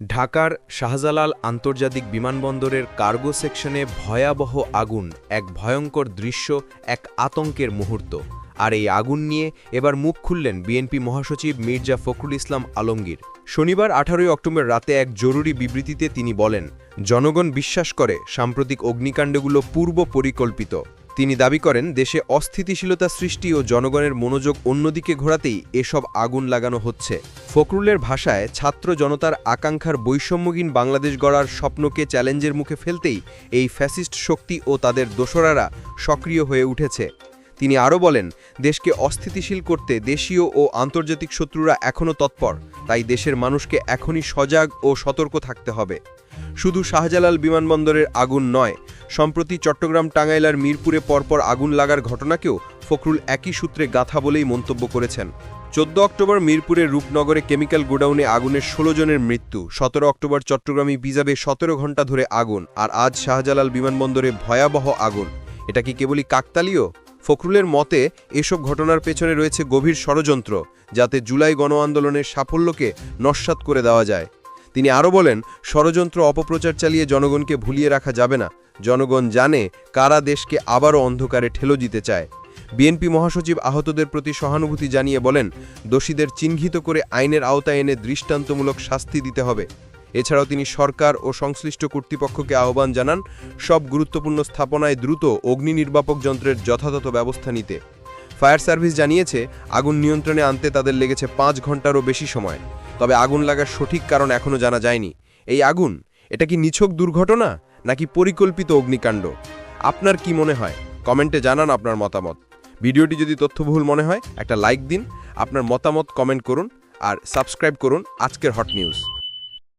ঢাকার শাহজালাল আন্তর্জাতিক বিমানবন্দরের কার্গো সেকশনে ভয়াবহ আগুন, এক ভয়ঙ্কর দৃশ্য, এক আতঙ্কের মুহূর্ত। আর এই আগুন নিয়ে এবার মুখ খুললেন বিএনপি মহাসচিব মির্জা ফখরুল ইসলাম আলমগীর। শনিবার আঠারোই অক্টোবর রাতে এক জরুরি বিবৃতিতে তিনি বলেন, জনগণ বিশ্বাস করে সাম্প্রতিক অগ্নিকাণ্ডগুলো পূর্ব পরিকল্পিত। তিনি দাবি করেন, দেশে অস্থিতিশীলতা সৃষ্টি ও জনগণের মনোযোগ অন্যদিকে ঘোরাতেই এসব আগুন লাগানো হচ্ছে। ফখরুলের ভাষায় ছাত্র জনতার আকাঙ্ক্ষার বৈষম্যহীন বাংলাদেশ গড়ার স্বপ্নকে চ্যালেঞ্জের মুখে ফেলতেই এই ফ্যাসিস্ট শক্তি ও তাদের দোসরারা সক্রিয় হয়ে উঠেছে। তিনি আরও বলেন, দেশকে অস্থিতিশীল করতে দেশীয় ও আন্তর্জাতিক শত্রুরা এখনও তৎপর, তাই দেশের মানুষকে এখনই সজাগ ও সতর্ক থাকতে হবে। শুধু শাহজালাল বিমানবন্দরের আগুন নয়, সম্প্রতি চট্টগ্রাম টাঙ্গাইলার মিরপুরে পরপর আগুন লাগার ঘটনাকেও ফখরুল একই সূত্রে গাথা বলেই মন্তব্য করেছেন। চোদ্দ অক্টোবর মিরপুরের রূপনগরে কেমিক্যাল গোডাউনে আগুনের ষোলো জনের মৃত্যু। সতেরো অক্টোবর চট্টগ্রামে বিজাবে সতেরো ঘণ্টা ধরে আগুন, আর আজ শাহজালাল বিমানবন্দরে ভয়াবহ আগুন। এটা কি কেবলই কাকতালীয়? ফখরুলের মতে, এসব ঘটনার পেছনে রয়েছে গভীর ষড়যন্ত্র, যাতে জুলাই গণ আন্দোলনের সাফল্যকে নস্যাৎ করে দেওয়া যায়। তিনি আরও বলেন, ষড়যন্ত্র অপপ্রচার চালিয়ে জনগণকে ভুলিয়ে রাখা যাবে না। জনগণ জানে কারা দেশকে আবারও অন্ধকারে ঠেলো দিতে চায়। বিএনপি মহাসচিব আহতদের প্রতি সহানুভূতি জানিয়ে বলেন, দোষীদের চিহ্নিত করে আইনের আওতায় এনে দৃষ্টান্তমূলক শাস্তি দিতে হবে। এছাড়াও তিনি সরকার ও সংশ্লিষ্ট কর্তৃপক্ষকে আহ্বান জানান, সব গুরুত্বপূর্ণ স্থাপনায় দ্রুত অগ্নি নির্বাপক যন্ত্রের যথাযথ ব্যবস্থা নিতে। ফায়ার সার্ভিস জানিয়েছে, আগুন নিয়ন্ত্রণে আনতে তাদের লেগেছে পাঁচ ঘন্টারও বেশি সময়। তবে আগুন লাগার সঠিক কারণ এখনও জানা যায়নি। এই আগুন, এটা কি নিছক দুর্ঘটনা, নাকি পরিকল্পিত অগ্নিকাণ্ড? আপনার কি মনে হয়? কমেন্টে জানান আপনার মতামত। ভিডিওটি যদি তথ্যবহুল মনে হয়, একটা লাইক দিন, আপনার মতামত কমেন্ট করুন, আর সাবস্ক্রাইব করুন আজকের হট নিউজ।